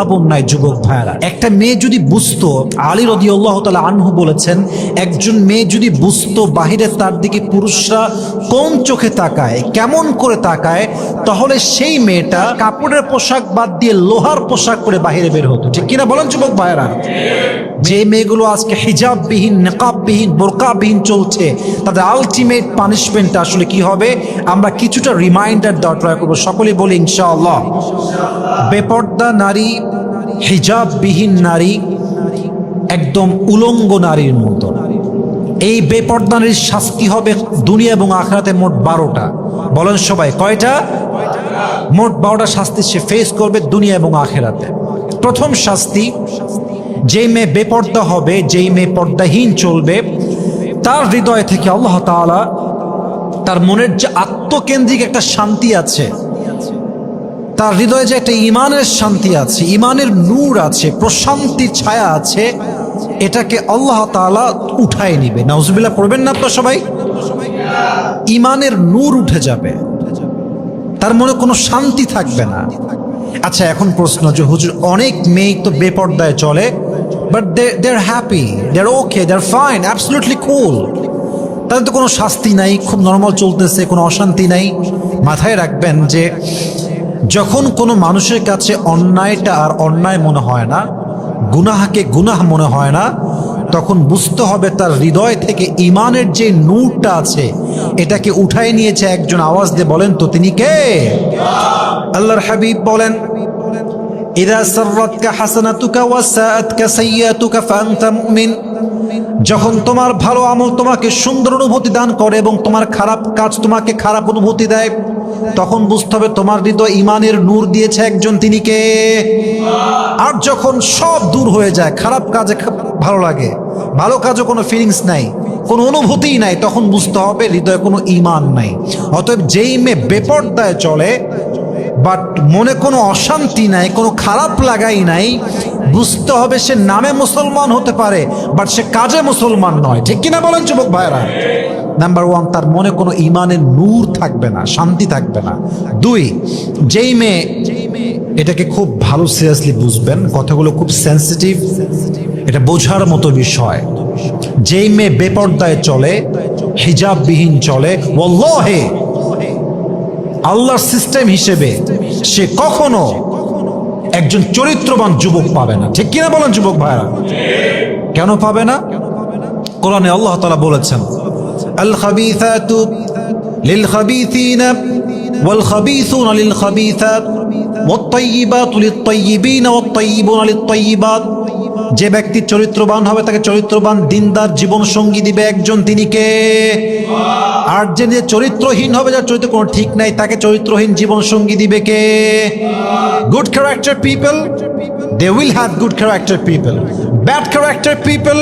উদ্ভাবন নাই যুবক ভাইয়ারা, একটা মেয়ে যদি বুঝতো, আলী রদি আল্লাহ তালা আনহু বলেছেন, একজন মেয়ে যদি বুঝতো বাহিরে তার দিকে পুরুষরা কোন চোখে তাকায়, কেমন করে তাকায়, তাহলে সেই মেয়েটা কাপড়ের পোশাক বাদ দিয়ে লোহার পোশাক পরে বাহিরে বের হতো। ঠিক কিনা বলেন যুবক ভাইয়েরা? যে মেয়েগুলো আজকে হিজাববিহীন, নেকাববিহীন, বোরকাবিহীন চলছে, তাদের আলটিমেট পানিশমেন্টটা আসলে কি হবে? আমরা কিছুটা রিমাইন্ডার দেওয়ার ট্রাই করব। সকলেই বলি ইনশাআল্লাহ। বেপর্দা নারী হিজাববিহীন নারী একদম উলঙ্গ নারীর মতো। এই বেপর্দা নারীর শাস্তি হবে দুনিয়া এবং আখরাতে মোট বারোটা। বলেন সবাই, কয়টা? মোট বারোটা শাস্তি সে ফেস করবে দুনিয়া এবং আখেরাতে। প্রথম শাস্তি, যেই মেয়ে বেপর্দা হবে, যেই মেয়ে পর্দাহীন চলবে, তার হৃদয় থেকে আল্লাহ তার মনের যে আত্মকেন্দ্রিক একটা শান্তি আছে তার হৃদয়ে যে একটা ইমানের শান্তি আছে, ইমানের নূর আছে প্রশান্তির ছায়া আছে, এটাকে আল্লাহ তাআলা উঠায় নিবে। নাউজুবিল্লাহ, পড়বেন না তো সবাই? ইমানের নূর উঠে যাবে। তার মনে কোনো শান্তি থাকবে না। আচ্ছা এখন প্রশ্ন যে হুজুর, অনেক মেয়ে তো বেপর্দায় চলে but they happy they okay they fine absolutely cool তাদের তো কোনো শাস্তি নাই, খুব নর্মাল চলতেছে, কোনো অশান্তি নাই। মাথায় রাখবেন যে যখন কোনো মানুষের কাছে অন্যায়টা আর অন্যায় মনে হয় না, গুনাহাকে গুনাহ মনে হয় না, তখন বুঝতে হবে তার হৃদয় থেকে ইমানের যে নূরটা আছে, এটাকে উঠায় নিয়েছে একজন আওয়াজ দিয়ে বলেন, তো তিনি কে? আল্লাহর হাবিব বলেন যখন তোমার ভালো আমল তোমাকে সুন্দর অনুভূতি দান করে এবং তোমার খারাপ কাজ তোমাকে খারাপ অনুভূতি দেয় তখন বুঝতে হবে তোমার হৃদয় ইমানের নূর দিয়েছে একজন তিনি কে? আর যখন সব দূর হয়ে যায়, খারাপ কাজে ভালো লাগে, ভালো কাজও কোনো ফিলিংস নাই, কোনো অনুভূতিই নাই, তখন বুঝতে হবে হৃদয়ে কোনো ইমান নাই। অতএব যেই মেয়ে বেপর্দায় চলে বাট মনে কোনো অশান্তি নাই, কোনো খারাপ লাগাই নাই, বুঝতে হবে সে নামে মুসলমান হতে পারে বাট সে কাজে মুসলমান নয়। ঠিক কিনা বলেন যুবক ভাইরা নাম্বার ওয়ান তার মনে কোনো ইমানের নূর থাকবে না, শান্তি থাকবে না। দুই, যেই মেয়ে এটাকে খুব ভালো সিরিয়াসলি বুঝবেন, কথাগুলো খুব সেন্সিটিভ এটা বোঝার মতো বিষয়। যেই মেয়ে বেপর্দায় চলে, হিজাববিহীন চলে ওল্লাহে আল্লাহর সিস্টেম হিসেবে সে কখনো একজন চরিত্রবান যুবক পাবে না। ঠিক কিনা বলেন যুবক ভাইরা কেন পাবে না? কোরআনে আল্লাহ তালা বলেছেন আল খাবিসাতু লিল খাবিসিনা ওয়াল খাবিসুনা লিল খাবিসাত والطيبات للطيبين والطيبون للطيبات যে ব্যক্তি চরিত্রবান হবে তাকে চরিত্রবান দিনদার জীবন সঙ্গী দিবে একজন তিনি কে আর যে যে চরিত্রহীন হবে যার চরিত্র কোনো ঠিক নাই তাকে চরিত্রহীন জীবন সঙ্গী দিবে কে good character people they will have good character people bad character people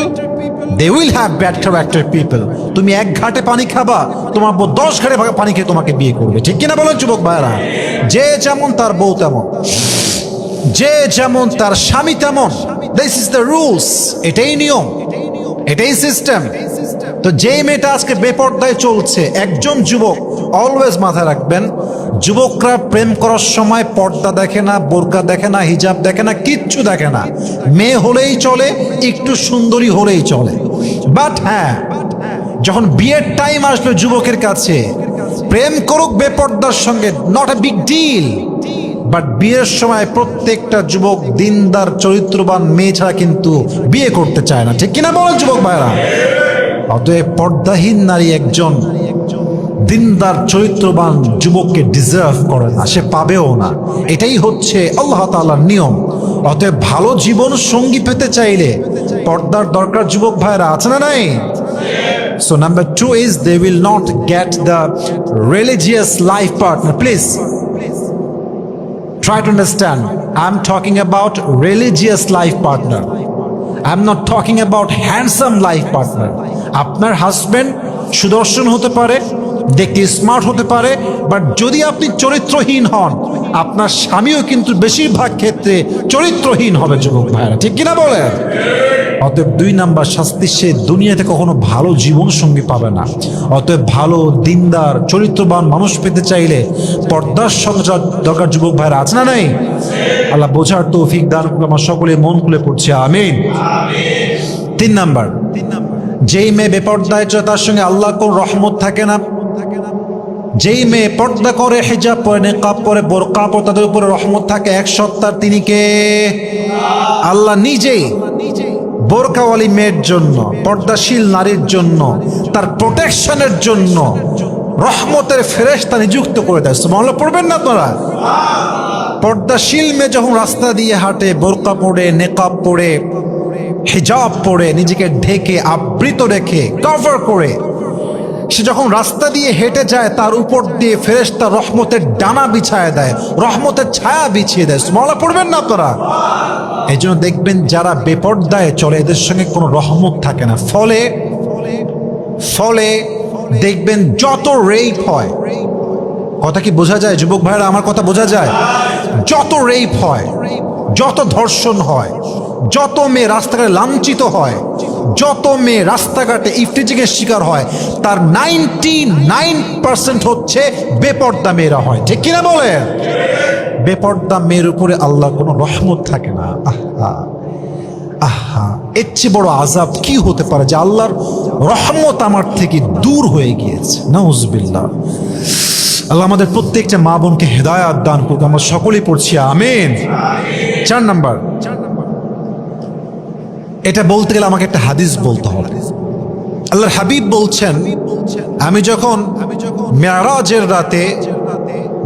they will have bad character people তুমি এক ঘাটে পানি খাবা, তোমার বউ দশ ঘাটে পানি খেয়ে তোমাকে বিয়ে করবে। ঠিক কিনা বলো যুবক ভাইরা যে যেমন তার বউ তেমন। যে যেমন তার স্বামী তেমন। দিস ইজ দ্য রুলস এটাই নিয়ম। এটাই সিস্টেম তো যে মেয়েটা আজকে বেপর্দায় চলছে, একজন যুবক অলওয়েজ মাথায় রাখবেন, যুবকরা প্রেম করার সময় পর্দা দেখে না, বোরকা দেখে না, হিজাব দেখে না, কিচ্ছু দেখে না। মেয়ে হলেই চলে, একটু সুন্দরী হলেই চলে। বাট হ্যাঁ যখন বিয়ের টাইম আসবে যুবকের কাছে, প্রেম করুক বেপর্দার সঙ্গে not a big deal but বিয়ের সময় প্রত্যেকটা যুবক দিনদার, চরিত্রবান মেয়ে ছাড়া কিন্তু বিয়ে করতে চায় না। ঠিক কিনা বলেন যুবক ভাইরা অতএব পর্দাহীন নারী একজন দিনদার, চরিত্রবান যুবককে ডিজার্ভ করে না, সে পাবেও না। এটাই হচ্ছে আল্লাহ তালার নিয়ম। অতএব ভালো জীবন সঙ্গী পেতে চাইলে পর্দার দরকার যুবক ভাইরা আছে না নাই? So number two is they will not get the religious life partner please try to understand I am talking about religious life partner I am not talking about handsome life partner আপনার husband সুদর্শন হতে পারে, দেখতে smart হতে পারে but যদি আপনি চরিত্রহীন হন, আপনার স্বামীও কিন্তু বেশিরভাগ ক্ষেত্রে চরিত্রহীন হবে, যুবক ভাইরা ঠিক কিনা বলেন? অতএব দুই নাম্বার শাস্তি, সে দুনিয়াতে কখনো ভালো জীবন সঙ্গী পাবে না। অতএব ভালো, দিনদার, চরিত্রবান মানুষ পেতে চাইলে পর্দার সঙ্গে দরকার, যুবক ভাইরা আছে না নাই? আল্লাহ বোঝার তৌফিক দান আমার সকলে মন খুলে পড়ছে, আমিন। তিন নাম্বার যেই মেয়ে বেপর্দায় তার সঙ্গে আল্লাহ কোন রহমত থাকে না, যেই মেয়ে পর্দা করে, হেজাব পরে, নেকাব পরে, বোরকা পরে, তাদের উপরে রহমত থাকে, এক সত্তার তিনি কে? আল্লাহ নিজেই বোরকাওয়ালি মেয়ের জন্য, পর্দাশীল নারীর জন্য, তার প্রোটেকশনের জন্য রহমতের ফেরেশতা নিযুক্ত করে দেয়। সুবহানাল্লাহ, পড়বেন না আপনারা? পর্দাশীল মেয়ে যখন রাস্তা দিয়ে হাঁটে, বোরকা পরে, নেকাব পরে হিজাব পরে নিজেকে ঢেকে, আবৃত রেখে কভার করে। সে যখন রাস্তা দিয়ে হেঁটে যায়, তার উপর দিয়ে ফেরেশতা রহমতের ডানা বিছায় দেয়, রহমতের ছায়া বিছিয়ে দেয়। স্মলা পড়বেন না আপনারা? এই জন্য দেখবেন যারা বেপর্দায় চলে, এদের সঙ্গে কোনো রহমত থাকে না। ফলে ফলে দেখবেন যত রেপ হয়, কথা কি বোঝা যায়? যুবক ভাইরা আমার কথা বোঝা যায়? যত রেপ হয়, যত ধর্ষণ হয় যত মেয়ে রাস্তাঘাটে লাঞ্ছিত হয়, যত মেয়ে রাস্তাঘাটে ইফটিজিংয়ের শিকার হয়, তার নাইনটি নাইন পার্সেন্ট হচ্ছে বেপর্দা মেয়েরা হয়। ঠিক কিনা বলে বেপর্দা মেয়ের উপরে আল্লাহ কোনো রহমত থাকে না। আহা আহা, এর চেয়ে বড় আজাব কি হতে পারে যে আল্লাহর রহমত আমার থেকে দূর হয়ে গিয়েছে? নাউজবিল্লাহ। আল্লাহ আমাদের প্রত্যেকটা মা বোনকে হেদায়াত দান করুক। আমরা সকলেই পড়ছি, আমেন। চার নাম্বার। এটা বলতে গেলে আমাকে একটা হাদিস বলতে হবে। আল্লাহর হাবিব বলছেন, আমি যখন মেয়ারাজের রাতে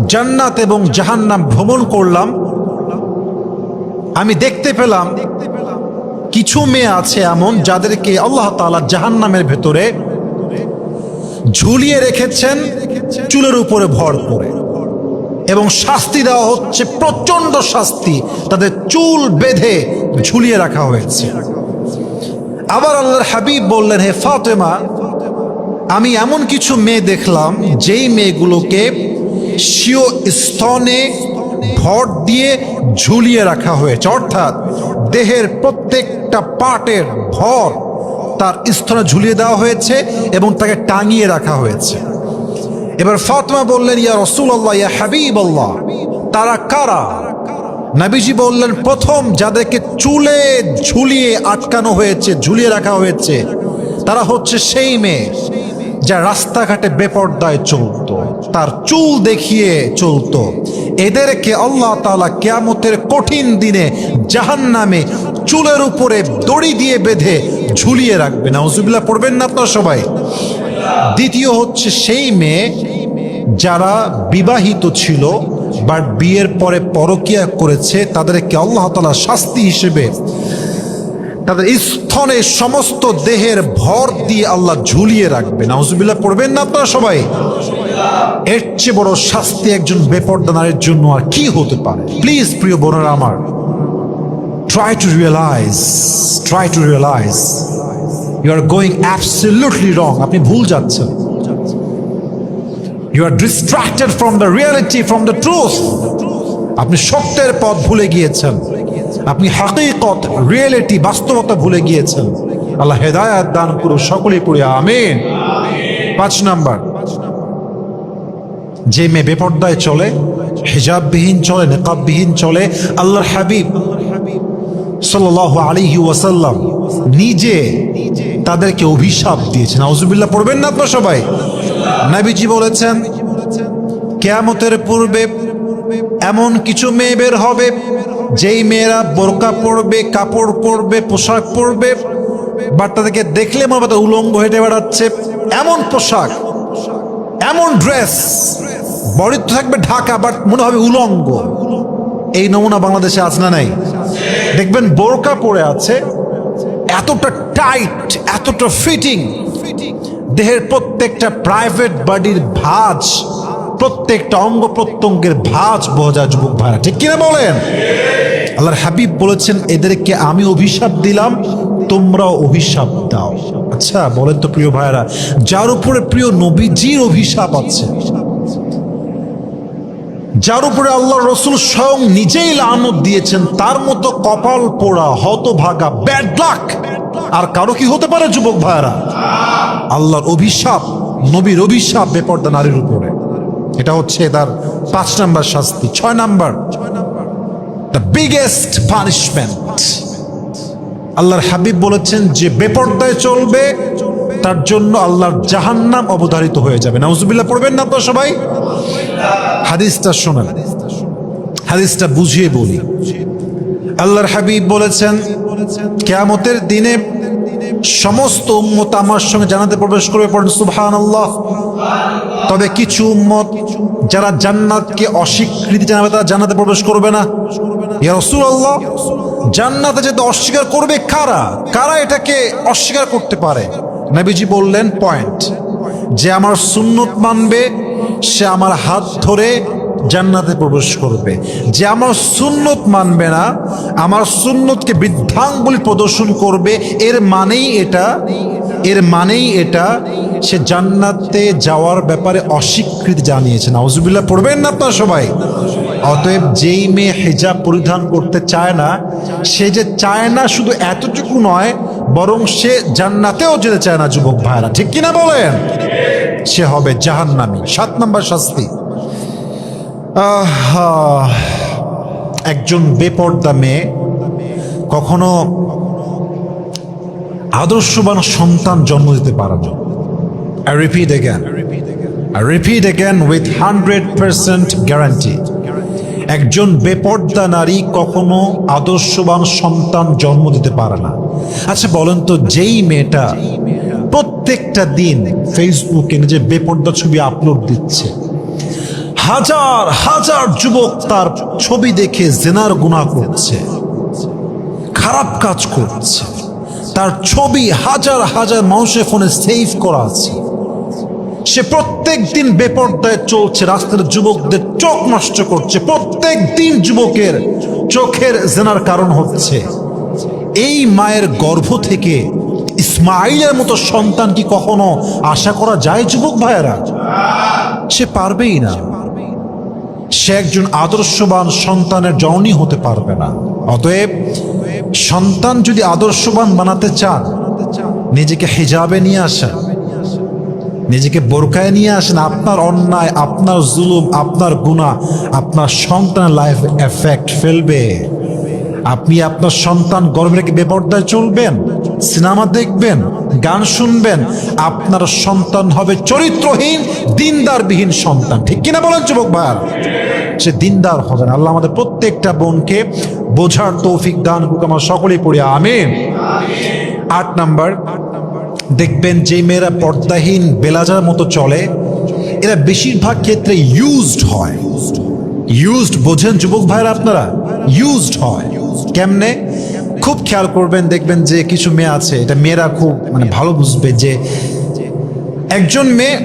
জান্নাত এবং জাহান্নাম ভ্রমণ করলাম, আমি দেখতে পেলাম কিছু মেয়ে আছে এমন যাদেরকে আল্লাহ তাআলা জাহান্নামের ভেতরে ঝুলিয়ে রেখেছেন, চুলের উপরে ভর করে। এবং শাস্তি দেওয়া হচ্ছে প্রচণ্ড শাস্তি, তাদের চুল বেঁধে ঝুলিয়ে রাখা হয়েছে। আবার আল্লাহর হাবিব বললেন, হে ফাতেমা, আমি এমন কিছু মেয়ে দেখলাম, যেই মেয়েগুলোকে স্বীয় স্তনে ভর দিয়ে ঝুলিয়ে রাখা হয়েছে। অর্থাৎ দেহের প্রত্যেকটা পার্টের ভর তার স্তনে ঝুলিয়ে দেওয়া হয়েছে এবং তাকে টাঙিয়ে রাখা হয়েছে। এবার ফাতমা বললেন, ইয়া রসুল আল্লাহ ইয়া হাবিব তারা কারা? নাবিজি বললেন, প্রথম যাদেরকে চুলে ঝুলিয়ে আটকানো হয়েছে, ঝুলিয়ে রাখা হয়েছে, তারা হচ্ছে সেই মেয়ে যা রাস্তাঘাটে বেপর্দায় চলতো। তার চুল দেখিয়ে চলতো। এদেরকে আল্লাহ তালা কেয়ামতের কঠিন দিনে জাহান নামে চুলের উপরে দড়ি দিয়ে বেঁধে ঝুলিয়ে রাখবে। না ওজুবিল্লাহ পড়বেন না আপনার সবাই? দ্বিতীয় হচ্ছে সেই মেয়ে যারা বিবাহিত ছিল বাট বিয়ের পরে পরকিয়া করেছে, তাদেরকে আল্লাহ তালা শাস্তি হিসেবে তাদের স্থনে সমস্ত দেহের ভর দিয়ে আল্লাহ ঝুলিয়ে রাখবে নাউজুবিল্লাহ, পড়বেন না আপনারা সবাই? এর চেয়ে বড় শাস্তি একজন বেপর্দা নারীর জন্য আর কি হতে পারে? প্লিজ প্রিয় বোনেরা আমার try to realise try to realise you are going absolutely wrong আপনি ভুল যাচ্ছেন। You are distracted from the reality from the truth আপনি সত্যের পথ ভুলে গিয়েছেন। আপনি হাকিকত রিয়েলিটি বাস্তবতা ভুলে গিয়েছেন। আল্লাহ হেদায়াত দান করুন সকলেই পড়ি। আমিন। পাঁচ নাম্বার। যে মেয়ে বেপর্দায় চলে, হিজাববিহীন চলে, নেকাববিহীন চলে, আল্লাহর হাবিব সাল্লাহ আলিহি ওয়াসাল্লাম নিজে তাদেরকে অভিশাপ দিয়েছেন। আউজুবিল্লাহ পড়বেন না আপনার সবাই? নাবিজি বলেছেন, কেয়ামতের পূর্বে এমন কিছু মেয়ে বের হবে, যেই মেয়েরা বোরকা পরবে, কাপড় পরবে, পোশাক পরবে, বাট তাদেরকে দেখলে মনে হবে উলঙ্গ হেঁটে বেড়াচ্ছে। এমন পোশাক, এমন ড্রেস বডি তো থাকবে ঢাকা, বাট মনে হবে উলঙ্গ। এই নমুনা বাংলাদেশে আজ না নাই? দেখবেন বোরকা পরে আছে, এতটা টাইট, এতটা ফিটিং, দেহের প্রত্যেকটা প্রাইভেট বডির ভাঁজ, প্রত্যেকটা অঙ্গ প্রত্যঙ্গের ভাঁজ বোঝা যুবক ভাইরা। ঠিক কিনা বলেন? আল্লাহর হাবিব বলেছেন, এদেরকে আমি অভিশাপ দিলাম, তোমরাও অভিশাপ দাও। আচ্ছা বলেন তো প্রিয় ভাইরা, যার উপরে প্রিয় নবীজির অভিশাপ আছে, যার উপরে আল্লাহ রসুল স্বয়ং নিজেই লানত দিয়েছেন, তার মতো কপাল পোড়া, হতভাগা ব্যাড লাক আর কারও কি হতে পারে, যুবক ভাইরা? আল্লাহর অভিশাপ, নবীর অভিশাপ বেপর্দা নারীর উপরে। এটা হচ্ছে তার পাঁচ নাম্বার শাস্তি। ছয় নাম্বার দ্য বিগেস্ট পানিশমেন্ট আল্লাহর হাবিব বলেছেন, যে বেপর্দায় চলবে, তার জন্য আল্লাহর জাহান্নাম অবধারিত হয়ে যাবে। নাউজুবিল্লাহ, পড়বেন না তো সবাই? হাদিসটা শোনেন। হাদিসটা বুঝিয়ে বলি। আল্লাহর হাবিব বলেছেন, কেয়ামতের দিনে সমস্ত উম্মত আমার সঙ্গে জানাতে প্রবেশ করবে পড়েন সুবহান আল্লাহ তবে কিছু উম্মত যারা জান্নাতকে অস্বীকৃতি জানাবে, তারা জান্নাতে প্রবেশ করবে না। ইয়া জান্নাতে যেতে অস্বীকার করবে কারা? কারা এটাকে অস্বীকার করতে পারে? নবীজি বললেন পয়েন্ট যে আমার সুন্নত মানবে, সে আমার হাত ধরে জান্নাতে প্রবেশ করবে। যে আমার সুন্নত মানবে না, আমার সুন্নতকে বৃদ্ধাঙ্গুলি প্রদর্শন করবে, এর মানেই এটা, এর মানেই এটা সে জান্নাতে যাওয়ার ব্যাপারে অস্বীকৃতি জানিয়েছে। নাউজুবিল্লাহ, পড়বেন না আপনারা সবাই? অতএব যেই মেয়ে হিজাব পরিধান করতে চায় না, সে যে চায় না শুধু এতটুকু নয়, বরং সে জান্নাতেও যেতে চায় না, যুবক ভাইরা। ঠিক কিনা বলেন? সে হবে জাহান্নামি। সাত নম্বর শাস্তি। একজন বেপর্দা মেয়ে, কখনো আদর্শবান সন্তান জন্ম দিতে পারে না I repeat again. I repeat again with 100% guarantee. একজন বেপর্দা নারী কখনো আদর্শবান সন্তান জন্ম দিতে পারে না আচ্ছা বলেন তো, যেই মেয়েটা প্রত্যেকটা দিন ফেসবুকে নিজের বেপর্দা ছবি আপলোড দিচ্ছে হাজার হাজার যুবক তার ছবি দেখে জেনার গুণা করছে, খারাপ কাজ করছে। তার ছবি হাজার হাজার মানুষের ফোনে সেভ করা আছে। সে প্রত্যেক দিন বেপর্দায় চলছে, রাস্তার যুবকদের চোখ নষ্ট করছে। প্রত্যেক দিন যুবকের চোখের জেনার কারণ হচ্ছে, এই মায়ের গর্ভ থেকে ইসমাইলের মতো সন্তান কি কখনো আশা করা যায় যুবক ভাইয়েরা? সে পারবেই না। সে একজন আদর্শবান সন্তানের জননী হতে পারবে না। অতএব সন্তান যদি আদর্শবান বানাতে চান, নিজেকে হিজাবে নিয়ে আসেন, নিজেকে বোরকায় নিয়ে আসেন, আপনার অন্যায়, আপনার জুলুম, আপনার গুণা আপনার সন্তানের লাইফ এফেক্ট ফেলবে। আপনি আপনার সন্তান গর্বে রেখে বেপর্দায় চলবেন সিনেমা দেখবেন, গান শুনবেন, আপনার সন্তান হবে চরিত্রহীন, দিনদারবিহীন সন্তান। ঠিক কিনা বলেন যুবক ভাই সে দিনদার হবেন আল্লাহ আমাদের প্রত্যেকটা বোনকে বোঝার তৌফিক দান করুক, আমরা সকলেই পড়ি, আমিন। আট নাম্বার, দেখবেন যে মেয়েরা পর্দাহীন, বেলাজার মতো চলে, এরা বেশিরভাগ ক্ষেত্রে ইউজড হয়। ইউজড বোঝেন যুবক ভাইরা আপনারা? ইউজড হয়। কেমনে? খুব খেয়াল করবেন, দেখবেন যে কিছু মেয়ে আছে, এটা মেয়েরা খুব মানে ভালো বুঝবে যে একজন মেয়ে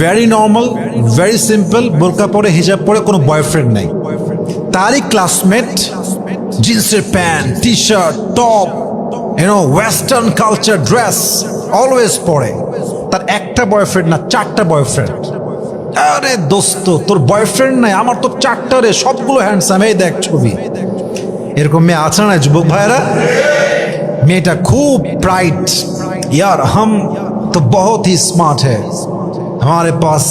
ভেরি নর্মাল ভেরি সিম্পল বোরকা পরে, হিজাব পরে, কোনো বয়ফ্রেন্ড নাই। তারই ক্লাসমেট জিন্সের pant T shirt top you know western culture dress always পরে। তার একটা বয়ফ্রেন্ড না, চারটা বয়ফ্রেন্ড আরে দোস্ত, তোর বয়ফ্রেন্ড নাই, আমার তো চারটা রে, সবগুলো হ্যান্ডসাম এই দেখ ছবি। এরকম মেয়ে আছে না যুবক ভাইরা মেয়েটা খুব ब्राइट यार हम तो बहुत ही स्मार्ट है हमारे पास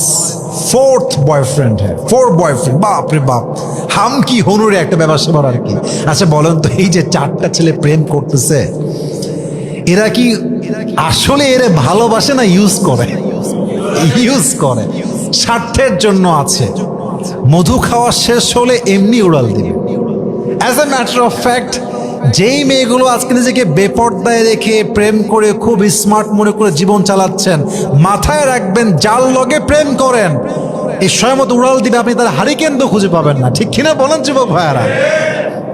फोर्थ बॉयफ्रेंड है फोर बॉयफ्रेंड बाप रे बाप হাম কি হনুরে একটা ব্যবসা করার আর কি আচ্ছা বলেন তো এই যে চারটা ছেলে প্রেম করতেছে এরা কি আসলে এরা ভালোবাসে না ইউজ করে ইউজ করে স্বার্থের জন্য আছে মধু খাওয়া শেষ হলে এমনি উড়াল দিবে As a matter of fact যেই মেয়েগুলো আজকে নিজেকে বেপর্দায় রেখে প্রেম করে খুব স্মার্ট মনে করে জীবন চালাচ্ছেন, মাথায় রাখবেন, যার লগে প্রেম করেন, এই সময় মতো উড়াল দিবে আপনি তার হারিকেন খুঁজে পাবেন না। ঠিক কিনা বলেন যুবক ভাইয়ারা?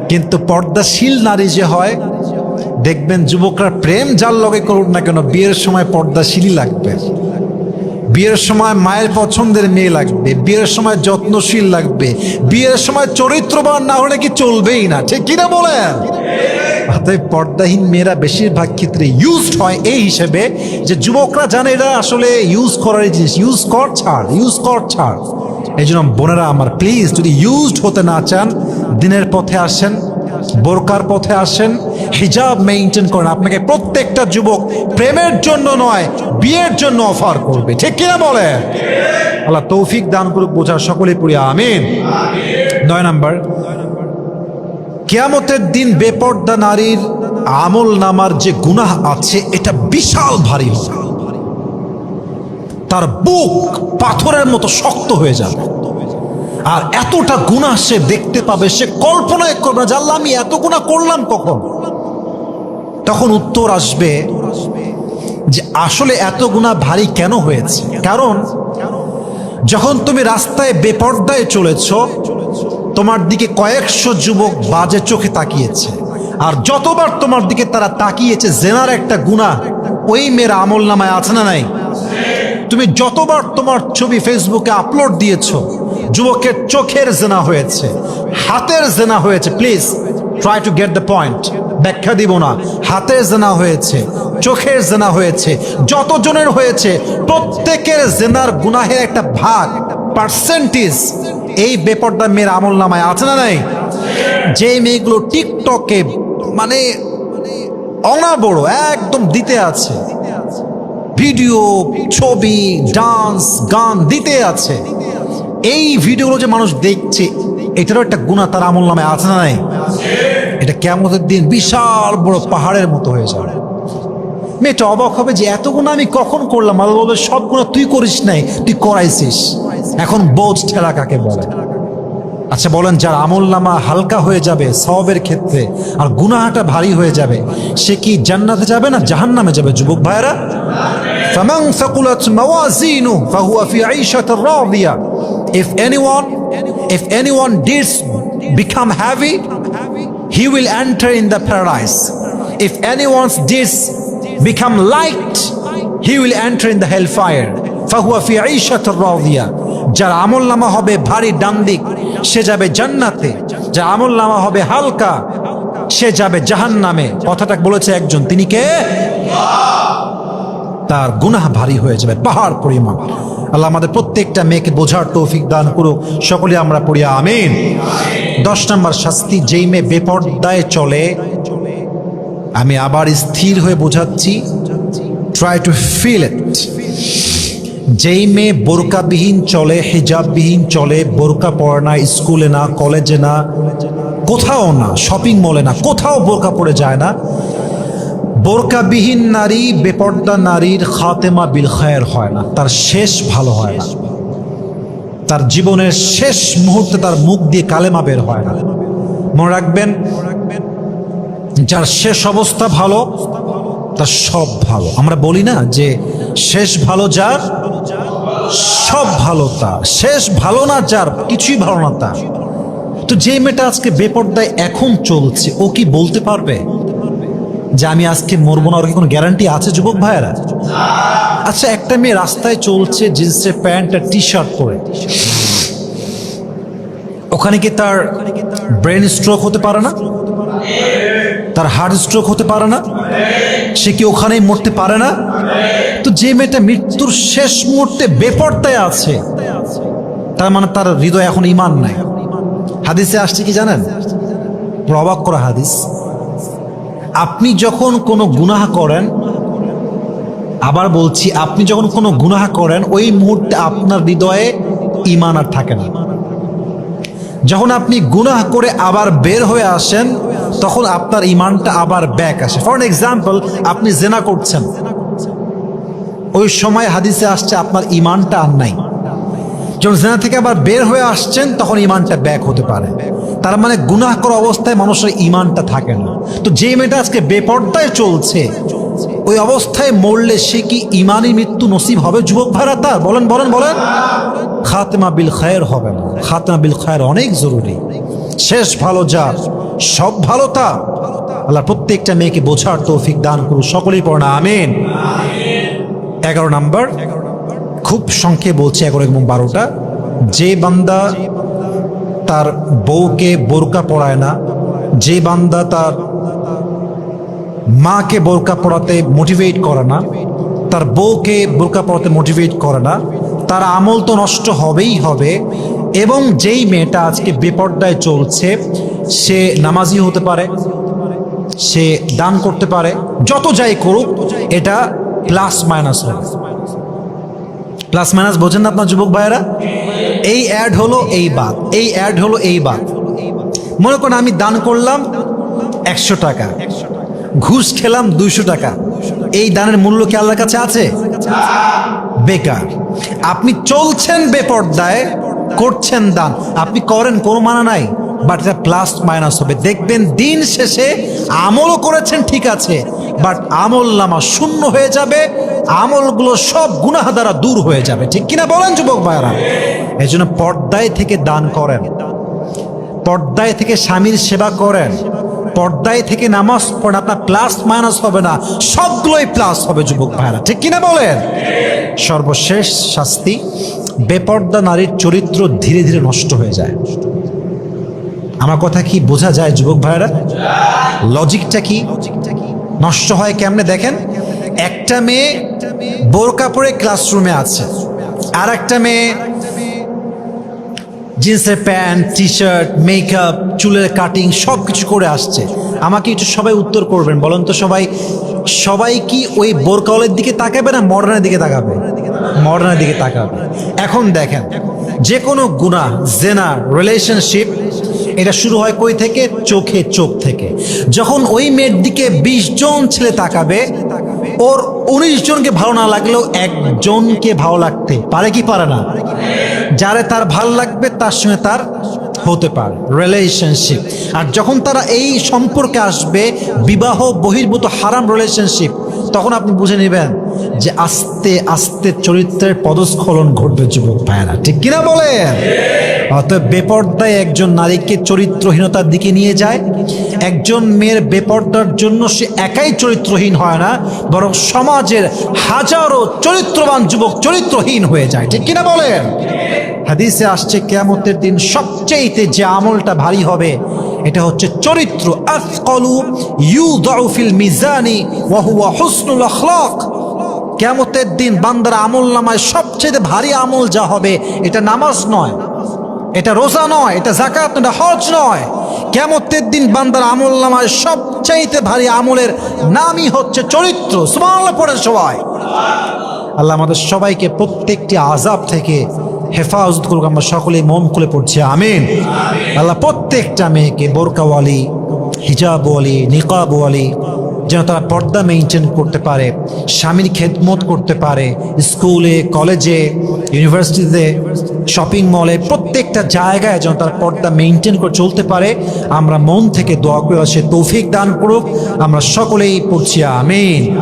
কিন্তু পর্দাশীল নারী যে হয়, দেখবেন যুবকরা প্রেম যার লগে করুন না কেন, বিয়ের সময় পর্দাশীলই লাগবে। বিয়ের সময় মায়ের পছন্দের মেয়ে লাগবে, বিয়ের সময় যত্নশীল লাগবে, বিয়ের সময় চরিত্রবান না হলে কি চলবেই না, ঠিক কিনা বলেন? পর্দাহীন মেয়েরা বেশিরভাগ ক্ষেত্রে ইউজড হয় এই হিসেবে যে যুবকরা জানে এটা আসলে ইউজ করার জিনিস ইউজ কর, ছাড় ইউজ কর, ছাড়। এই জন্য বোনেরা আমার প্লিজ যদি ইউজড হতে না চান, দিনের পথে আসেন বোরকার পথে আসেন, হিজাব মেইনটেইন করেন। আপনাকে প্রত্যেকটা যুবক প্রেমের জন্য নয়, বিয়ের জন্য অফার করবে। ঠিক কিনা বলে আল্লাহ তৌফিক দান করুক বোঝার সকলে পড়ি আমিন। নয় নাম্বার, কেয়ামতের দিন বেপর্দা নারীর আমল নামার যে গুনাহ আছে, এটা বিশাল ভারী তার বুক পাথরের মতো শক্ত হয়ে যাবে। আর এতটা গুনাহ সে দেখতে পাবে সে কল্পনায় করবে না, আল্লাহ আমি এত গুনাহ করলাম কখন? তখন উত্তর আসবে যে আসলে এত গুনাহ ভারী কেন হয়েছে? কারণ যখন তুমি রাস্তায় বেপর্দায় চলেছ তোমার দিকে কয়েকশো যুবক বাজে চোখে তাকিয়েছে। আর যতবার তোমার দিকে তারা তাকিয়েছে জেনার একটা গুণা ওই মেয়ের আমল নামায় আছে না নাই? তুমি যতবার তোমার ছবি ফেসবুকে আপলোড দিয়েছ যুবকের চোখের জেনা হয়েছে, হাতের জেনা হয়েছে। Please try to get the point ব্যাখ্যা দিব না। হাতের জেনা হয়েছে, চোখের জেনা হয়েছে, যতজনের হয়েছে, প্রত্যেকের জেনার গুনাহের একটা ভাগ পার্সেন্টেজ এই বেপরদা মেয়ের আমল নামায় আছে না নাই? যে মেয়েগুলো টিকটকে মানে অনাবড়, একদম দিতে আছে। ভিডিও, ছবি, ডান্স, গান দিতে আছে। এই ভিডিওগুলো যে মানুষ দেখছে, এটারও একটা গুণা তার আমল নামে আছে না এটা কেমতের দিন বিশাল বড় পাহাড়ের মতো হয়ে যাবে। মেয়েটা অবাক হবে যে এত গুণা আমি কখন করলাম? আল্লাহ বলবে, সব গুণা তুই করিস নাই, তুই করাইছিস। এখন বোধ ঠেলা কাকে বলে? আচ্ছা বলেন, যার আমল নামা হালকা হয়ে যাবে সবের ক্ষেত্রে আর গুনাহাটা ভারী হয়ে যাবে, সে কি জান্নাতে যাবে না জাহান নামে যাবে, যুবক ভাইরা ফামাং সাকুলাত মাওয়াজিনু, ফাহুয়া ফি আইশাতির Radia. if anyone, if anyone did become heavy, he will enter in the paradise. If anyone's deeds become light, he will enter in the hellfire. যার আমল হবে ভারী ডান সে যাবে জান্নাতে যার আমল হবে হালকা সে যাবে জাহান কথাটা বলেছে একজন তিনি কে তার গুনাহ ভারী হয়ে যাবে পাহাড় পরিমাণ আল্লাহ আমাদের প্রত্যেকটা মেয়েকে বোঝার তৌফিক দান করুক। সকলে আমরা পড়িয়া আমিন। দশ নম্বর শাস্তি, যেই মেয়ে বেপর্দায় চলে, আমি আবার স্থির হয়ে বোঝাচ্ছি। ট্রাই টু ফিল ইট যেই মেয়ে বোরকাবিহীন চলে, হিজাববিহীন চলে, বোরকা পড়ে না, স্কুলে না, কলেজে না, কোথাও না শপিং মলে না, কোথাও বোরকা পড়ে যায় না বোরকাবিহীন নারী বেপর্দা নারীর খাতেমা বিল খায়ের হয় না। তার শেষ ভালো হয় না। তার জীবনের শেষ মুহূর্তে তার মুখ দিয়ে কালেমা বের হয় না। মনে রাখবেন, যার শেষ অবস্থা ভালো, তার সব ভালো। আমরা বলি না যে শেষ ভালো যার, সব ভালো তার। শেষ ভালো না যার, কিছুই ভালো না তার। তো যে মেয়েটা আজকে বেপর্দায় এখন চলছে, ও কি বলতে পারবে? যে আমি আজকে মরবো না, ওর কি কোনো গ্যারান্টি আছে, যুবক ভাইয়েরা? আচ্ছা একটা মেয়ে রাস্তায় চলছে জিন্সের প্যান্ট আর টি শার্ট পরে। ওখানে কি তার ব্রেন স্ট্রোক হতে পারে না? তার হার্ট স্ট্রোক হতে পারে না? সে কি ওখানেই মরতে পারে না? তো যে মেয়েটা মৃত্যুর শেষ মুহূর্তে বেপরতায় আছে, তার মানে তার হৃদয় এখন ইমান নাই। হাদিসে আসছে কি জানেন? অবাক করা হাদিস। আপনি যখন কোনো গুনাহ করেন, আবার বলছি, আপনি যখন কোনো গুনাহ করেন, ওই মুহূর্তে আপনার হৃদয়ে ইমান আর থাকে না। যখন আপনি গুনাহ করে আবার বের হয়ে আসেন, তখন আপনার ইমানটা আবার ব্যাক আসে। ফর এক্সাম্পল আপনি জেনা করছেন। ওই সময় হাদিসে আসছে, আপনার ইমানটা আর নাই। যখন জেনা থেকে আবার বের হয়ে আসছেন, তখন ইমানটা ব্যাক হতে পারে। তার মানে গুনাহ করা অবস্থায় মানুষের ইমানটা থাকে না। তো যে মেয়েটা আজকে বেপর্দায় চলছে, ওই অবস্থায় মরলে সে কি ইমানি মৃত্যু নসিব হবে? যুবক ভাইরা তার, বলেন বলেন বলেন। খাতেমা বিল খায়ের হবে না। খাতেমা বিল খায়ের অনেক জরুরি। শেষ ভালো যার সব ভালো তা। আল্লাহ প্রত্যেকটা মেয়েকে বোঝার তৌফিক দান করুন সকলেই পড়না আমিন। এগারো নাম্বার, খুব সংক্ষেপে বলছে এগারো এবং বারোটা। যে বান্দা তার বউকে বোরকা পড়ায় না। যে বান্দা তার মাকে বোরকা পড়াতে মোটিভেট করে না, তার বউকে বোরকা পড়াতে মোটিভেট করে না, তার আমল তো নষ্ট হবেই হবে এবং যেই মেয়েটা আজকে বেপর্দায় চলছে, সে নামাজি হতে পারে, সে দান করতে পারে, যত যাই করুক, এটা প্লাস মাইনাস হবে। প্লাস মাইনাস বোঝেন না আপনার যুবক ভাইয়েরা? এই অ্যাড হলো এই বাদ এই অ্যাড হলো এই বাদ মনে করেন আমি দান করলাম একশো টাকা। ঘুষ খেলাম দুইশো টাকা। এই দানের মূল্য কি আল্লাহর কাছে আছে? বেকার। আপনি চলছেন বেপর্দায়, করছেন দান। আপনি করেন, কোনো মানা নাই। বাট এটা প্লাস মাইনাস হবে। দেখবেন দিন শেষে আমলও করেছেন, ঠিক আছে। বাট আমল নামা শূন্য হয়ে যাবে, আমলগুলো সব গুনাহ দ্বারা দূর হয়ে যাবে। ঠিক কিনা বলেন যুবক ভাইরা এই জন্য পর্দায় থেকে দান করেন। পর্দায় থেকে স্বামীর সেবা করেন। পর্দায় থেকে নামাজ পড়েন, আপনার প্লাস মাইনাস হবে না, সবগুলোই প্লাস হবে যুবক ভাইরা ঠিক কিনা বলেন? সর্বশেষ শাস্তি, বেপর্দা নারীর চরিত্র ধীরে ধীরে নষ্ট হয়ে যায়। আমার কথা কি বোঝা যায় যুবক ভাইরা লজিকটা কি? নষ্ট হয় কেমনে দেখেন? একটা মেয়ে বোরকা পরে ক্লাসরুমে আছে আর একটা মেয়ে জিন্সের প্যান্ট টি শার্ট মেকআপ চুলের কাটিং সব কিছু করে আসছে। আমাকে একটু সবাই উত্তর করবেন, বলেন তো সবাই সবাই কি ওই বোরকাওয়ালের দিকে তাকাবে না মডার্নের দিকে তাকাবে? মডার্নের দিকে তাকাবে। এখন দেখেন, যে কোনো গুণা জেনা রিলেশনশিপ এটা শুরু হয় কই থেকে? চোখে চোখ থেকে। যখন ওই মেয়ের দিকে বিশ জন ছেলে তাকাবে, ওর উনিশ জনকে ভালো না লাগলেও একজনকে ভালো লাগতে পারে কি পারে না? যারে তার ভালো লাগবে, তার সঙ্গে তার হতে পারে। রিলেশনশিপ আর যখন তারা এই সম্পর্কে আসবে, বিবাহ, বহির্ভূত, হারাম রিলেশনশিপ তখন আপনি বুঝে নেবেন যে আস্তে আস্তে চরিত্রের পদস্খলন ঘটবে যুবক ভাইয়েরা। ঠিক কিনা বলেন? অতএব বেপর্দায় একজন নারীকে চরিত্রহীনতার দিকে নিয়ে যায়। একজন মেয়ের বেপর্দার জন্য সে একাই চরিত্রহীন হয় না, বরং সমাজের হাজারো চরিত্রবান যুবক চরিত্রহীন হয়ে যায়। ঠিক কিনা বলেন? হাদিসে আসছে, কেয়ামতের দিন সবচেয়েতে যে আমলটা ভারী হবে, এটা হচ্ছে চরিত্র। ফিল মিজানি কেয়ামতের দিন বান্দার আমল নামায় সবচেয়ে ভারী আমল যা হবে, এটা নামাজ নয়। এটা রোজা নয়, এটা জাকাত এটা হজ নয়। কেমতের দিন বান্দার আমল নামায় সবচাইতে ভারী আমলের নামই হচ্ছে চরিত্র। সুবহানাল্লাহ, পড়েন সবাই। আল্লাহ আমাদের সবাইকে প্রত্যেকটি আজাব থেকে হেফাজত করুক, আমরা সকলেই মন খুলে পড়ছি, আমিন। আল্লাহ প্রত্যেকটা মেয়েকে বোরকাওয়ালি, হিজাবওয়ালি, নিকাবওয়ালি, যেন তারা পর্দা মেনটেন করতে পারে, স্বামীর খেদমত করতে পারে, স্কুলে, কলেজে, ইউনিভার্সিটিতে শপিং মলে প্রত্যেকটা জায়গায় যেন তার পর্দা মেনটেন করে চলতে পারে। আমরা মন থেকে দোয়া করে সে তৌফিক দান করুক। আমরা সকলেই পড়ছি, আমিন।